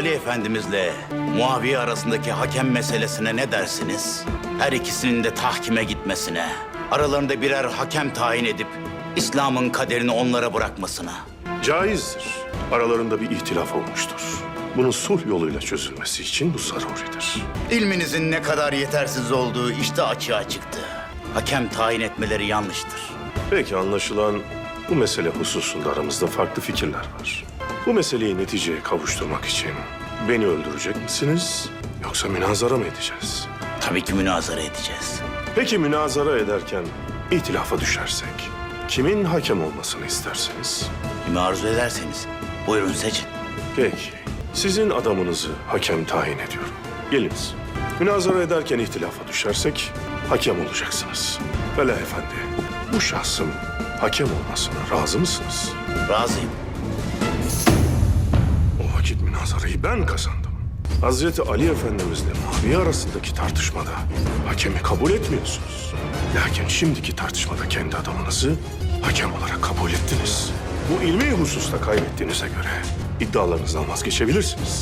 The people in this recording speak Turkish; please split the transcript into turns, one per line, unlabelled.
Ali Efendimizle Muaviye arasındaki hakem meselesine ne dersiniz? Her ikisinin de tahkime gitmesine, aralarında birer hakem tayin edip İslam'ın kaderini onlara bırakmasına.
Caizdir. Aralarında bir ihtilaf olmuştur. Bunun sulh yoluyla çözülmesi için bu zaruridir.
İlminizin ne kadar yetersiz olduğu işte açığa çıktı. Hakem tayin etmeleri yanlıştır.
Peki anlaşılan bu mesele hususunda aramızda farklı fikirler var. Bu meseleyi neticeye kavuşturmak için beni öldürecek misiniz yoksa münazara mı edeceğiz?
Tabii ki münazara edeceğiz.
Peki münazara ederken ihtilafa düşersek kimin hakem olmasını istersiniz?
Kimi arzu ederseniz buyurun seçin.
Peki sizin adamınızı hakem tayin ediyorum. Geliniz. Münazara ederken ihtilafa düşersek hakem olacaksınız. Vela efendi bu şahsın hakem olmasına razı mısınız?
Razıyım.
Ben kazandım. Hazreti Ali Efendimizle Muaviye arasındaki tartışmada hakemi kabul etmiyorsunuz. Lakin şimdiki tartışmada kendi adamınızı hakem olarak kabul ettiniz. Bu ilmi hususta kaybettiğinize göre iddialarınızdan vazgeçebilirsiniz.